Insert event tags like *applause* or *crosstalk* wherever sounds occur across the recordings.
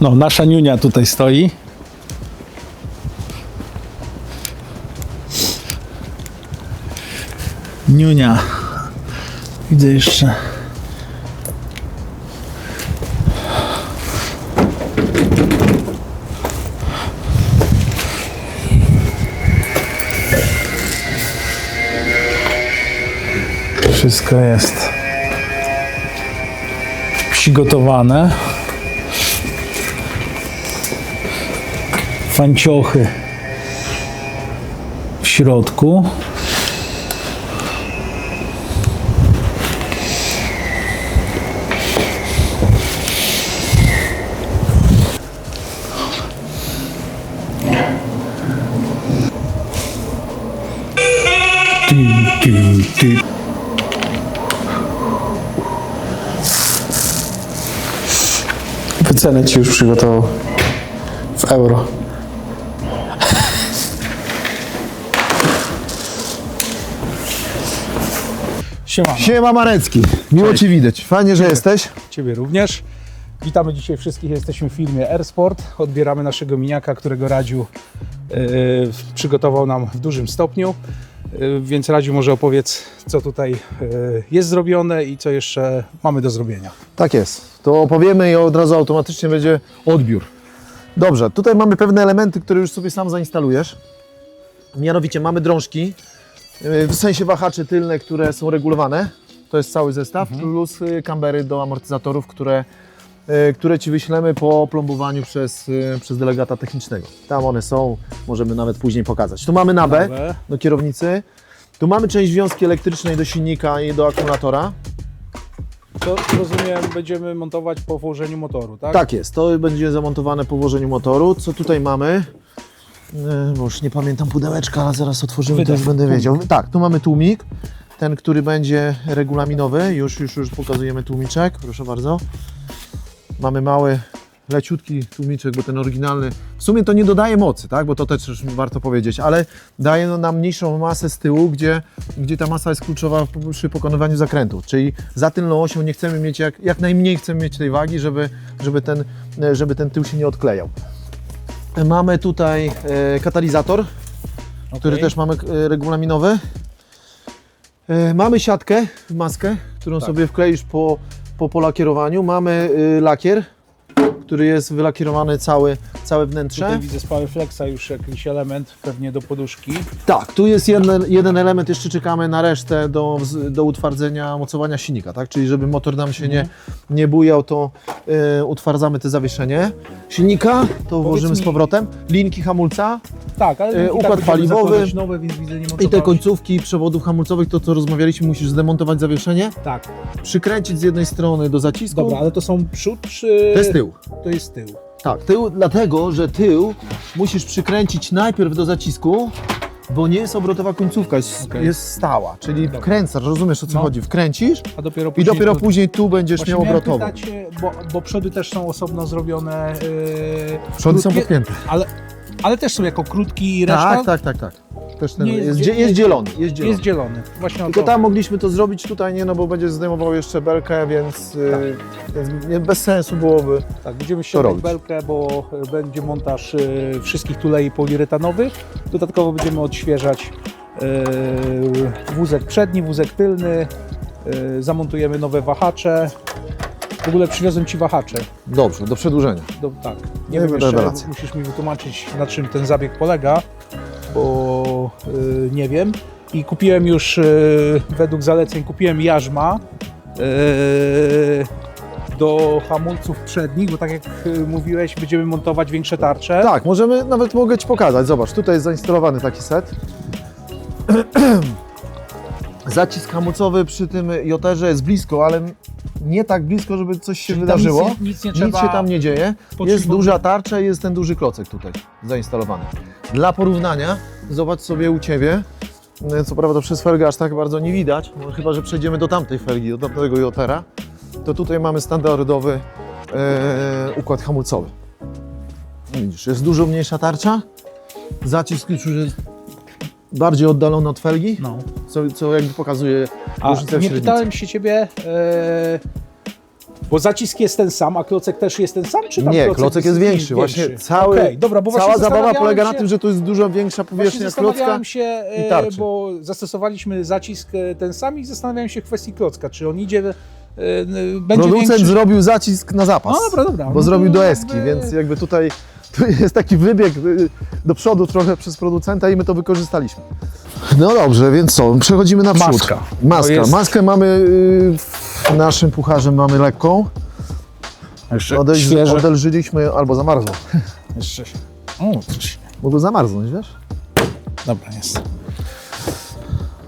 No, nasza niunia tutaj stoi. Niunia. Widzę jeszcze. Wszystko jest przygotowane. Fanciochy w środku. Wycenę ci już przygotował. W euro. Siema. Siema Marecki, miło Cię widać. Fajnie, że jesteś. Ciebie również. Witamy dzisiaj wszystkich. Jesteśmy w firmie Airsport. Odbieramy naszego miniaka, którego Radziu e, przygotował nam w dużym stopniu. E, więc Radziu może opowiedz, co tutaj e, jest zrobione i co jeszcze mamy do zrobienia. Tak jest. To opowiemy i od razu automatycznie będzie odbiór. Dobrze, tutaj mamy pewne elementy, które już sobie sam zainstalujesz. Mianowicie mamy drążki, yy, w sensie wahacze tylne, które są regulowane. To jest cały zestaw, plus y, kambery do amortyzatorów, które, y, które Ci wyślemy po plombowaniu przez, y, przez delegata technicznego. Tam one są, możemy nawet później pokazać. Tu mamy nabę Nabę. do kierownicy. Tu mamy część wiązki elektrycznej do silnika i do akumulatora. To rozumiem, będziemy montować po włożeniu motoru, tak? Tak jest, to będzie zamontowane po włożeniu motoru. Co tutaj mamy? E, Bo już nie pamiętam pudełeczka, ale zaraz otworzymy, to Wydech, już będę wiedział. Tak, tu mamy tłumik, ten, który będzie regulaminowy. Już, już, już pokazujemy tłumiczek, proszę bardzo. Mamy mały, leciutki tłumiczek, bo ten oryginalny, w sumie to nie dodaje mocy, tak? bo to też warto powiedzieć, ale daje no nam mniejszą masę z tyłu, gdzie, gdzie ta masa jest kluczowa przy pokonywaniu zakrętów. Czyli za tylną osią nie chcemy mieć, jak, jak najmniej chcemy mieć tej wagi, żeby, żeby, ten, e, żeby ten tył się nie odklejał. Mamy tutaj e, katalizator, który Okej. też mamy e, regulaminowy. E, Mamy siatkę, maskę, którą Tak. sobie wkleisz po, po polakierowaniu. Mamy y, lakier, który jest wylakierowany cały, całe wnętrze. Tutaj widzę z Powerflexa już jakiś element, pewnie do poduszki. Tak, tu jest jeden, jeden element, jeszcze czekamy na resztę do, do utwardzenia mocowania silnika, tak? Czyli żeby motor nam się nie, nie bujał, to y, utwardzamy te zawieszenie silnika, to włożymy z powrotem, linki hamulca Tak, ale E, i układ tak paliwowy Nowe, więc widzę, nie i te końcówki przewodów hamulcowych, to co rozmawialiśmy, musisz zdemontować zawieszenie, Tak, przykręcić z jednej strony do zacisku. dobra, ale to są przód czy... To jest tył. To jest tył. Tak, tył, dlatego, że tył musisz przykręcić najpierw do zacisku, bo nie jest obrotowa końcówka, jest, Okej. jest stała, czyli Dobra. wkręcasz, rozumiesz o co No. chodzi, wkręcisz A dopiero i dopiero później tu będziesz Właśnie miał obrotową. pytać, bo, bo przody też są osobno zrobione. Yy, Przody są krótkie, podpięte. Ale, ale też są jako krótki reszta Tak, tak, tak, tak. Też ten Nie jest jest, jest dzielony, jest dzielony. jest dzielony. Właśnie o Tylko to. tam mogliśmy to zrobić, tutaj nie, no bo będzie zdejmował jeszcze belkę, więc, y, więc nie, bez sensu byłoby. Tak, będziemy ściągać robić. belkę, bo e, będzie montaż e, wszystkich tulei poliuretanowych. Dodatkowo będziemy odświeżać e, wózek przedni, wózek tylny. E, zamontujemy nowe wahacze. W ogóle przywiozłem Ci wahacze. Dobrze, do przedłużenia. Do, tak, Nie nie wiem jeszcze, rewelacja. musisz mi wytłumaczyć na czym ten zabieg polega, bo y, nie wiem. I kupiłem już, y, według zaleceń, kupiłem jarzma y, do hamulców przednich, bo tak jak y, mówiłeś, będziemy montować większe tarcze. Tak, możemy, nawet mogę Ci pokazać. Zobacz, tutaj jest zainstalowany taki set. *clears throat* Zacisk hamulcowy przy tym joterze jest blisko, ale nie tak blisko, żeby coś się Czyli tam wydarzyło. Nic, nie- nic nie trzeba... się tam nie dzieje. Jest duża tarcza i jest ten duży klocek tutaj zainstalowany. Dla porównania, zobacz sobie u Ciebie, e, co prawda przez felgę aż tak bardzo nie widać, no chyba, że przejdziemy do tamtej felgi, do tamtego jotera, to tutaj mamy standardowy e, układ hamulcowy. Widzisz, jest dużo mniejsza tarcza, zacisk już jest bardziej oddalony od felgi, No. co, co jakby pokazuje A różnicę w nie średnicy. pytałem się Ciebie, e, Bo zacisk jest ten sam, a klocek też jest ten sam, czy tam Nie, klocek, jest większy. Właśnie cały, Okej, dobra, bo cała właśnie zabawa zastanawiałem polega na się- tym, że tu jest dużo większa Właśnie powierzchnia klocka. zastanawiałem się, i e, tarczy. bo zastosowaliśmy zacisk e, ten sam i zastanawiałem się w kwestii klocka, czy on idzie, e, n- będzie Producent większy... zrobił zacisk na zapas. No dobra, dobra. Bo No zrobił do eski, jakby- więc jakby tutaj tu *laughs* jest taki wybieg y, do przodu trochę przez producenta i my to wykorzystaliśmy. No dobrze, więc co? Przechodzimy na przód. Maska. Maska. Jest- Maskę mamy y, w naszym pucharze mamy lekką. Jeszcze Odeś- świeże. Odelżyliśmy albo zamarzło. Jeszcze się... O, coś- Mogło zamarznąć, wiesz? Dobra, jest.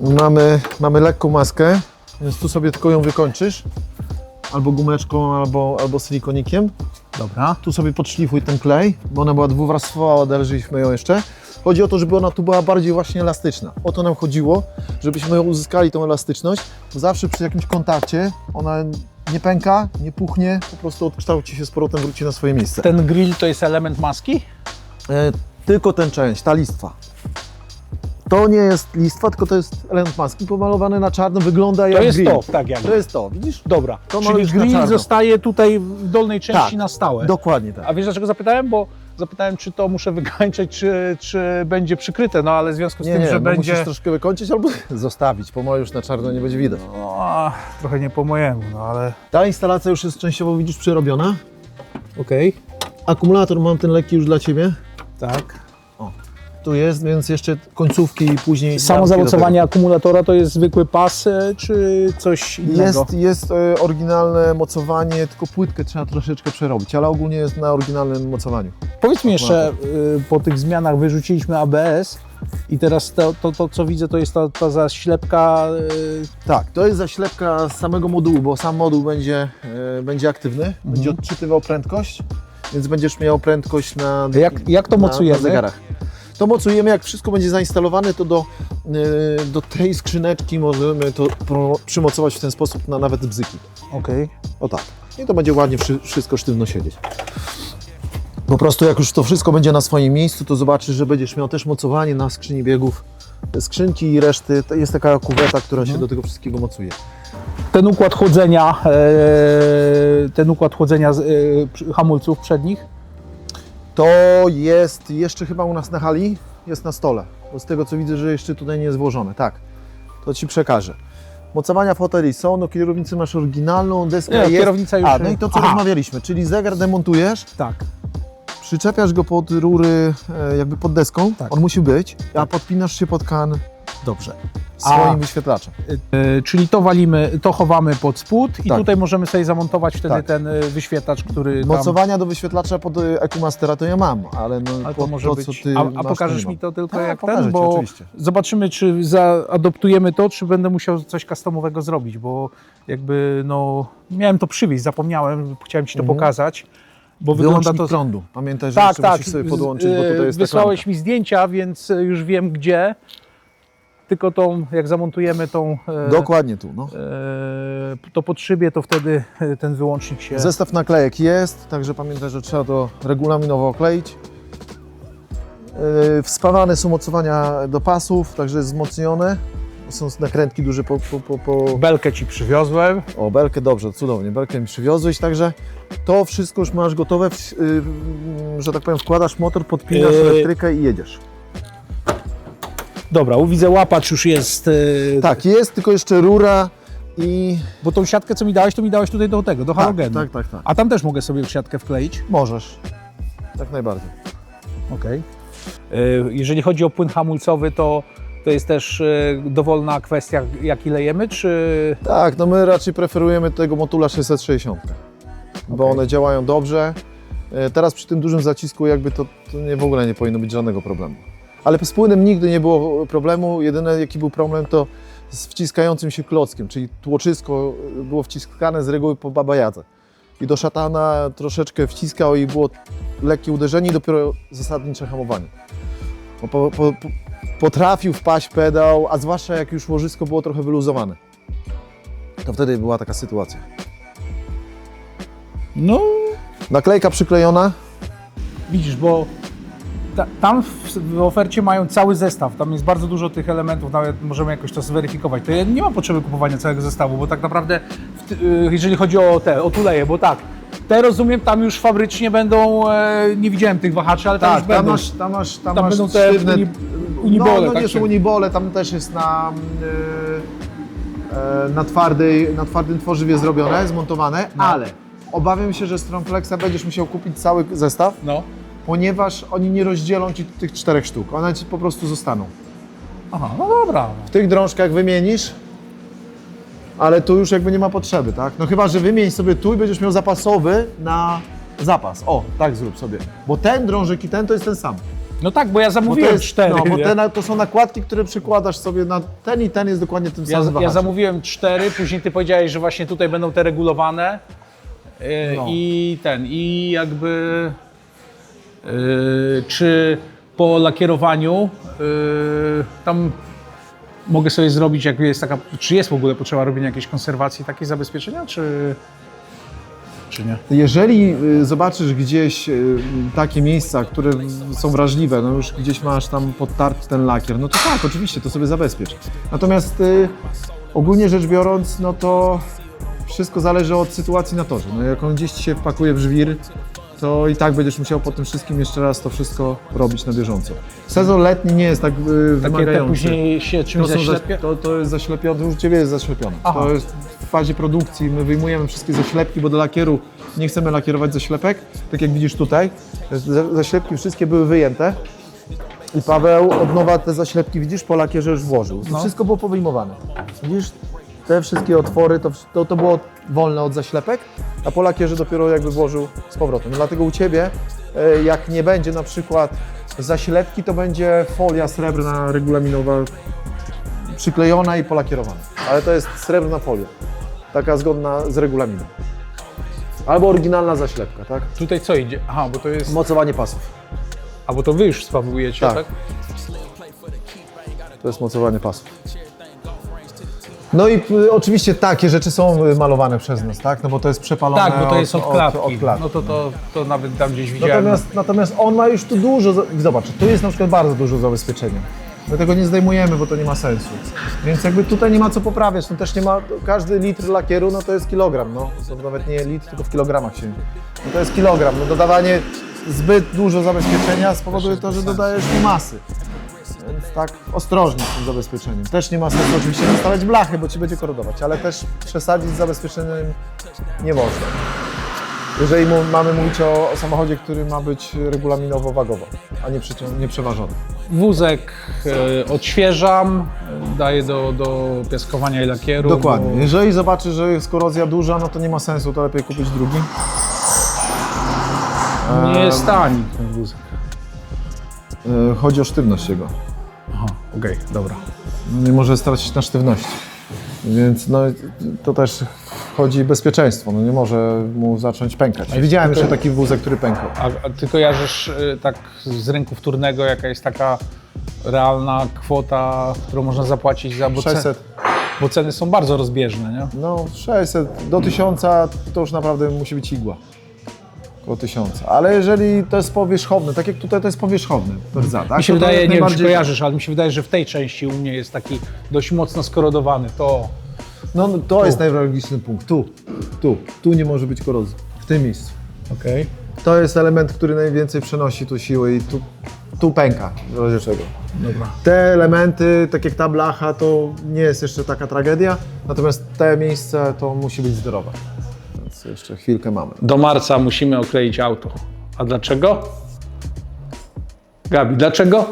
Mamy, mamy lekką maskę, więc tu sobie tylko ją wykończysz. Albo gumeczką, albo, albo silikonikiem. Dobra. Tu sobie podszlifuj ten klej, bo ona była dwuwarstwowa, odelżyliśmy ją jeszcze. Chodzi o to, żeby ona tu była bardziej właśnie elastyczna. O to nam chodziło, żebyśmy uzyskali tą elastyczność, zawsze przy jakimś kontakcie ona nie pęka, nie puchnie, po prostu odkształci się z powrotem, wróci na swoje miejsce. Ten grill to jest element maski? E, tylko ten część, ta listwa. To nie jest listwa, tylko to jest element maski pomalowany na czarno, wygląda jak To jest grill. to, tak jakby. To jest to, widzisz? Dobra, To czyli malujesz na grill czarno. zostaje tutaj w dolnej części Tak, na stałe. Dokładnie tak. A wiesz dlaczego zapytałem? Bo zapytałem, czy to muszę wykańczać, czy, czy będzie przykryte, no ale w związku z Nie, tym, nie, że no będzie... musisz troszkę wykończyć albo *laughs* zostawić, pomalujesz na czarno, nie będzie widać. No, trochę nie po mojemu, no ale... Ta instalacja już jest częściowo, widzisz, przerobiona. Okej. Akumulator mam ten lekki już dla Ciebie. Tak. Tu jest, więc jeszcze końcówki i później... Samo zamocowanie akumulatora to jest zwykły pas, e, czy coś innego? Jest, jest e, oryginalne mocowanie, tylko płytkę trzeba troszeczkę przerobić, ale ogólnie jest na oryginalnym mocowaniu. Powiedz mi jeszcze, y, po tych zmianach wyrzuciliśmy ABS i teraz to, to, to co widzę, to jest ta, ta zaślepka. Tak, to jest zaślepka z samego modułu, bo sam moduł będzie, e, będzie aktywny, Mhm. będzie odczytywał prędkość, więc będziesz miał prędkość na, Jak, jak to na, mocujemy? na zegarach. To mocujemy, jak wszystko będzie zainstalowane, to do, e, do tej skrzyneczki możemy to przymocować w ten sposób na nawet bzyki. Okej. O tak. I to będzie ładnie wszy- wszystko sztywno siedzieć. Po prostu jak już to wszystko będzie na swoim miejscu, to zobaczysz, że będziesz miał też mocowanie na skrzyni biegów. Skrzynki i reszty, to jest taka kuweta, która się do tego wszystkiego mocuje. Ten układ chłodzenia, e, ten układ chłodzenia e, hamulców przednich. To jest jeszcze chyba u nas na hali, jest na stole. Bo z tego co widzę, że jeszcze tutaj nie jest włożone. Tak, to Ci przekażę. Mocowania foteli są, no kierownicy masz oryginalną, deska Nie, jest. kierownica już- A, no i to co Aha. rozmawialiśmy, czyli zegar demontujesz, Tak. przyczepiasz go pod rury, e, jakby pod deską, Tak. on musi być, a podpinasz się pod kan Dobrze. swoim A- wyświetlaczem. E, czyli to walimy, to chowamy pod spód i Tak. tutaj możemy sobie zamontować wtedy Tak. ten e, wyświetlacz, który tam... Mocowania do wyświetlacza pod e, EcoMastera to ja mam, ale, no, Ale to pod może to, być. co ty a, masz, a to pokażesz nie mi mam. to tylko Tak, jak pokażę ten, ci, bo oczywiście. zobaczymy, czy zaadoptujemy to, czy będę musiał coś customowego zrobić, bo jakby no miałem to przywieźć, zapomniałem, chciałem ci to Mhm. pokazać, bo wygląda to. prądu. Pamiętaj, że Tak, tak. musisz sobie podłączyć, bo z- tutaj jest ta Wysłałeś mi zdjęcia, więc już wiem gdzie. Tylko tą, jak zamontujemy tą. e, Dokładnie tu, no. e, to pod szybie, to wtedy e, ten wyłącznik się. Zestaw naklejek jest, także pamiętaj, że trzeba to regulaminowo okleić. Wspawane są mocowania do pasów, także jest wzmocnione. Są nakrętki duże po, po, po. Belkę ci przywiozłem. O, belkę, dobrze, cudownie, belkę mi przywiozłeś, także to wszystko już masz gotowe, yy, że tak powiem, wkładasz motor, podpinasz Yy. elektrykę i jedziesz. Dobra, widzę łapacz już jest. e, Tak, jest tylko jeszcze rura i... Bo tą siatkę, co mi dałeś, to mi dałeś tutaj do tego, do Tak, halogenu. tak, tak, tak. A tam też mogę sobie siatkę wkleić. Możesz, jak najbardziej. Okej. E, Jeżeli chodzi o płyn hamulcowy, to, to jest też e, dowolna kwestia, jaki lejemy, czy. Tak, no my raczej preferujemy tego Motula 660, bo Okej. one działają dobrze. E, Teraz przy tym dużym zacisku jakby to, to nie, w ogóle nie powinno być żadnego problemu. Ale z płynem nigdy nie było problemu, jedyny jaki był problem to z wciskającym się klockiem, czyli tłoczysko było wciskane z reguły po babajadze. I do szatana troszeczkę wciskał i było lekkie uderzenie i dopiero zasadnicze hamowanie. Bo po, po, po, potrafił wpaść pedał, a zwłaszcza jak już łożysko było trochę wyluzowane. To wtedy była taka sytuacja. No, Naklejka przyklejona. widzisz, bo tam w, ofercie mają cały zestaw, tam jest bardzo dużo tych elementów, nawet możemy jakoś to zweryfikować. To ja nie ma potrzeby kupowania całego zestawu, bo tak naprawdę, y, jeżeli chodzi o te, o tuleje, bo tak, te rozumiem, tam już fabrycznie będą, e, nie widziałem tych wahaczy, ale tam Tak, już tam będą. masz, tam masz, tam tam masz będą te sztywne... uni- unibole, no, no tak nie są unibole, tam też jest na, yy, e, na, twardej, na twardym tworzywie zrobione, zmontowane, No. ale obawiam się, że z Strongflexa będziesz musiał kupić cały zestaw, No. Ponieważ oni nie rozdzielą Ci tych czterech sztuk, one Ci po prostu zostaną. Aha, no dobra. W tych drążkach wymienisz, ale tu już jakby nie ma potrzeby, tak? No chyba, że wymień sobie tu i będziesz miał zapasowy na zapas. O, tak zrób sobie. Bo ten drążek i ten to jest ten sam. No tak, bo ja Bo zamówiłem to jest, cztery. No, bo te, na- to są nakładki, które przykładasz sobie na ten i ten jest dokładnie tym Ja, samym ja wahaczem. zamówiłem cztery, później ty powiedziałeś, że właśnie tutaj będą te regulowane yy, No. i ten, i jakby czy po lakierowaniu yy, tam mogę sobie zrobić, jak jest taka, czy jest w ogóle potrzeba robienia jakiejś konserwacji, takiej zabezpieczenia, czy, czy nie? Jeżeli y, zobaczysz gdzieś y, takie miejsca, które są wrażliwe, no już gdzieś masz tam podtarty ten lakier, no to tak, oczywiście, to sobie zabezpiecz. Natomiast y, ogólnie rzecz biorąc, no to wszystko zależy od sytuacji na torze. No jak on gdzieś się wpakuje w żwir, to i tak będziesz musiał po tym wszystkim jeszcze raz to wszystko robić na bieżąco. Sezon letni nie jest tak y, Takie te wymagający. później się czymś To, są za, zaślepia? to, to jest zaślepione, u Ciebie jest zaślepione. Aha. To jest w fazie produkcji, my wyjmujemy wszystkie zaślepki, bo do lakieru nie chcemy lakierować zaślepek, tak jak widzisz tutaj. Za- Zaślepki wszystkie były wyjęte i Paweł od nowa te zaślepki, widzisz, po lakierze już włożył. No. wszystko było powyjmowane. Widzisz, te wszystkie otwory, to, to, to było wolne od zaślepek, a po lakierze dopiero jakby włożył z powrotem. Dlatego u Ciebie, e, jak nie będzie na przykład zaślepki, to będzie folia srebrna regulaminowa przyklejona i polakierowana. Ale to jest srebrna folia, taka zgodna z regulaminem. Albo oryginalna zaślepka, tak? Tutaj co idzie? Aha, bo to jest, Mocowanie pasów. a bo to wy już sprawujecie, Tak. tak? To jest mocowanie pasów. No i y, oczywiście takie rzeczy są y, malowane przez nas, tak? No bo to jest przepalone Tak, bo to jest od klatki. Od, klatki. No to, to, to nawet tam gdzieś widziałem. Natomiast, natomiast on ma już tu dużo, za- zobacz, tu jest na przykład bardzo dużo zabezpieczenia. My tego nie zdejmujemy, bo to nie ma sensu. Więc jakby tutaj nie ma co poprawiać, no też nie ma, każdy litr lakieru no to jest kilogram, no. To nawet nie litr, tylko w kilogramach się. No to jest kilogram, no dodawanie zbyt dużo zabezpieczenia spowoduje to, że dodajesz mu masy. Więc tak ostrożnie z tym zabezpieczeniem. Też nie ma sensu oczywiście nastawiać blachy, bo ci będzie korodować, ale też przesadzić z zabezpieczeniem nie można. Jeżeli mamy mówić o, o samochodzie, który ma być regulaminowo-wagowo, a nie, nie przeważony. Wózek e, odświeżam, e, daję do, do piaskowania i lakieru. Dokładnie. Bo... Jeżeli zobaczy, że jest korozja duża, no to nie ma sensu, to lepiej kupić drugi. Nie jest tani ten wózek. E, Chodzi o sztywność jego. Okej, dobra. No Nie może stracić na sztywności. Więc no, to też chodzi o bezpieczeństwo. No nie może mu zacząć pękać. Widziałem tylko- jeszcze taki wózek, który pękał. A, a ty kojarzysz e, tak z rynku wtórnego, jaka jest taka realna kwota, którą można zapłacić za... Bo, 600. bo ceny są bardzo rozbieżne, nie? No 600 do 1000 to już naprawdę musi być igła. Około 1000. Ale jeżeli to jest powierzchowne, tak jak tutaj to jest powierzchowne, to rdza, tak? Mi się to wydaje, nie wiem czy kojarzysz, ale mi się wydaje, że w tej części u mnie jest taki dość mocno skorodowany. To No no, to jest najwrażliwszy punkt. Tu, tu, tu nie może być korozji. W tym miejscu. okej. To jest element, który najwięcej przenosi tu siły i tu, tu pęka w razie czego. Dobra. Te elementy, tak jak ta blacha, to nie jest jeszcze taka tragedia, natomiast te miejsce to musi być zdrowe. Więc jeszcze chwilkę mamy. Do marca musimy okleić auto. A dlaczego? Gabi, dlaczego?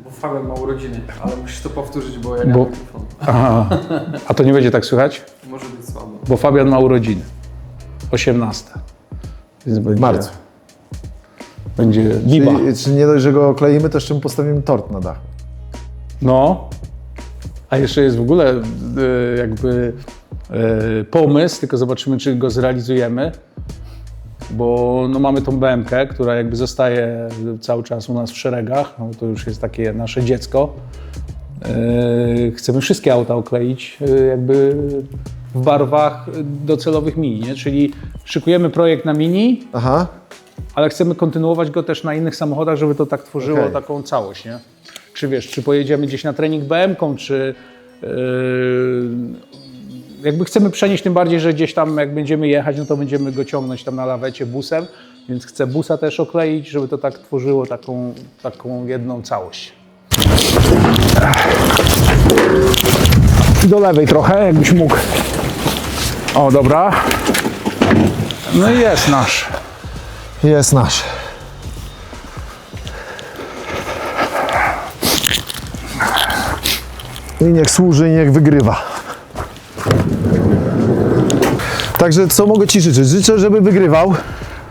Bo Fabian ma urodziny, ale musisz to powtórzyć, bo ja nie Bo- mam mikrofonu. Aha. A to nie będzie tak słychać? Może być słabo. Bo Fabian ma urodziny. 18. Więc będzie, marcu. Będzie biba. Czyli, czyli nie dość, że go okleimy, to jeszcze mu postawimy tort na dach. No. A jeszcze jest w ogóle e, jakby pomysł, tylko zobaczymy, czy go zrealizujemy. Bo no, mamy tą BMK, która jakby zostaje cały czas u nas w szeregach. No, to już jest takie nasze dziecko. E, chcemy wszystkie auta okleić e, jakby w barwach docelowych mini, nie? czyli szykujemy projekt na mini, Aha. ale chcemy kontynuować go też na innych samochodach, żeby to tak tworzyło Okej. taką całość, nie? Czy wiesz, czy pojedziemy gdzieś na trening BM-ką, czy yy, jakby chcemy przenieść tym bardziej, że gdzieś tam jak będziemy jechać, no to będziemy go ciągnąć tam na lawecie busem, więc chcę busa też okleić, żeby to tak tworzyło taką, taką jedną całość. Do lewej trochę, jakbyś mógł. O, dobra. No i jest nasz. Jest nasz. I niech służy, i niech wygrywa. Także co mogę Ci życzyć? Życzę, żeby wygrywał.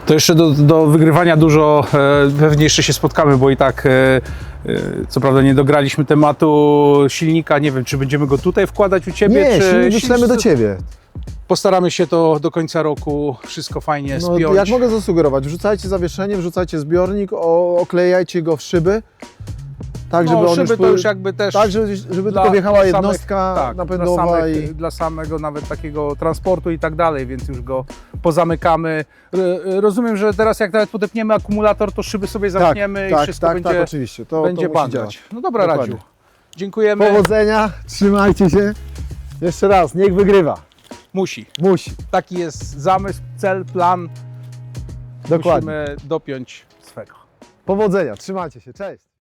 To jeszcze do, do wygrywania dużo, e, pewnie jeszcze się spotkamy, bo i tak, e, e, co prawda nie dograliśmy tematu silnika, nie wiem, czy będziemy go tutaj wkładać u Ciebie, Nie, czy... silnik wyślemy do Ciebie. Postaramy się to do końca roku wszystko fajnie No, spiąć. jak mogę zasugerować? Wrzucajcie zawieszenie, wrzucajcie zbiornik, o, oklejajcie go w szyby. Tak, żeby no, on szyby już, to już jakby też... Tak, żeby, żeby dla- tylko wjechała jednostka samych- tak, napędowa dla, samych, i... dla samego nawet takiego transportu i tak dalej, więc już go pozamykamy. Rozumiem, że teraz jak nawet podepniemy akumulator, to szyby sobie zamkniemy i tak, wszystko tak, będzie, tak, oczywiście. To, będzie to działać. No dobra, Dokładnie. Radziu. Dziękujemy. Powodzenia, trzymajcie się. Jeszcze raz, niech wygrywa. Musi. Musi, Taki jest zamysł, cel, plan. dokładnie. Musimy dopiąć swego. Powodzenia, trzymajcie się, cześć.